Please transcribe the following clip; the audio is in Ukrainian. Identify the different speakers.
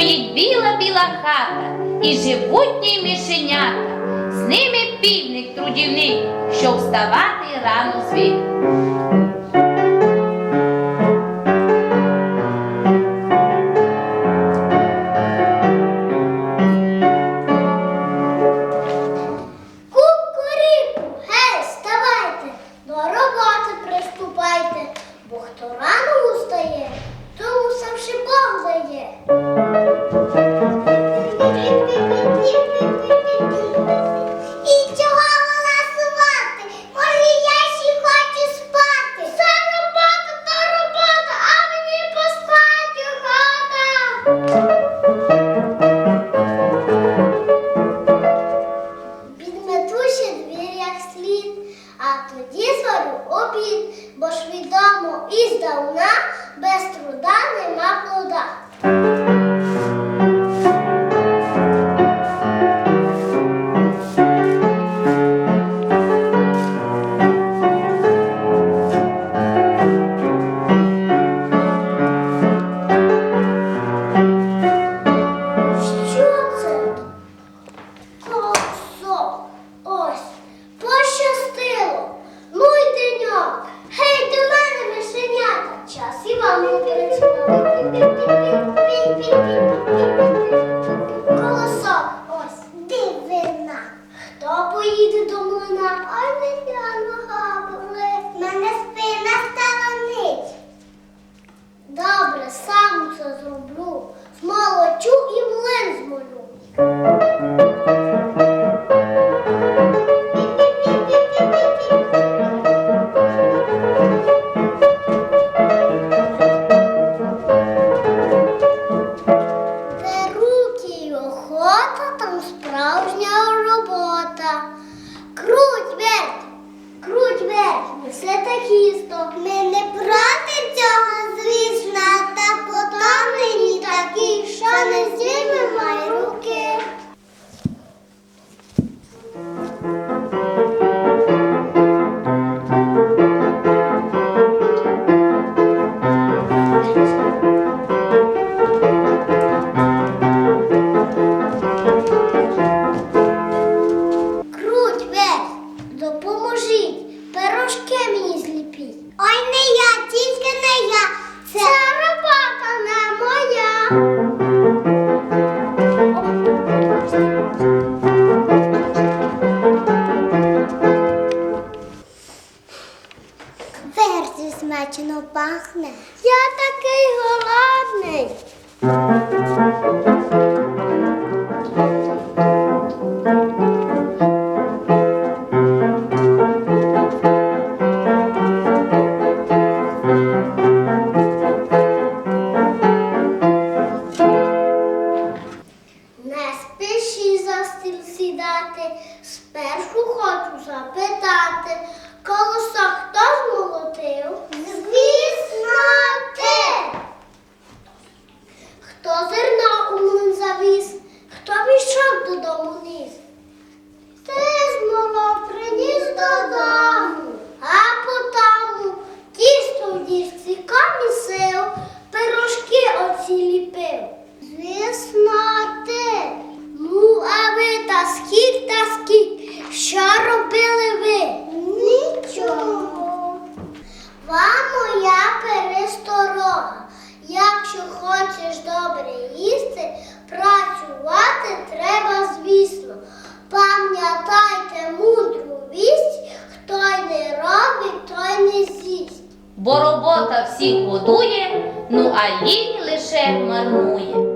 Speaker 1: стоїть біла-біла хата, і живуть ній мишенята. З ними півник трудівник, щоб вставати рано з віку.
Speaker 2: Кукуріку, гей, вставайте, до роботи приступайте, бо хто рано устає, тому сам ще Бог. Підмету двір слід, а тоді зварю обід, бо ж відомо із давна без труда нема плода. Все істок. Ми не проти цього, звісно, та потом мені такий, що не здіймемо Ой, не я, тільки не я. Це, робота не моя. Версі смачно пахне. Я такий голодний. Якщо хочеш добре їсти, працювати треба, звісно. Пам'ятайте мудру вість, хто не робить, той не з'їсть.
Speaker 1: Бо робота всіх годує, ну а лінь лише марнує.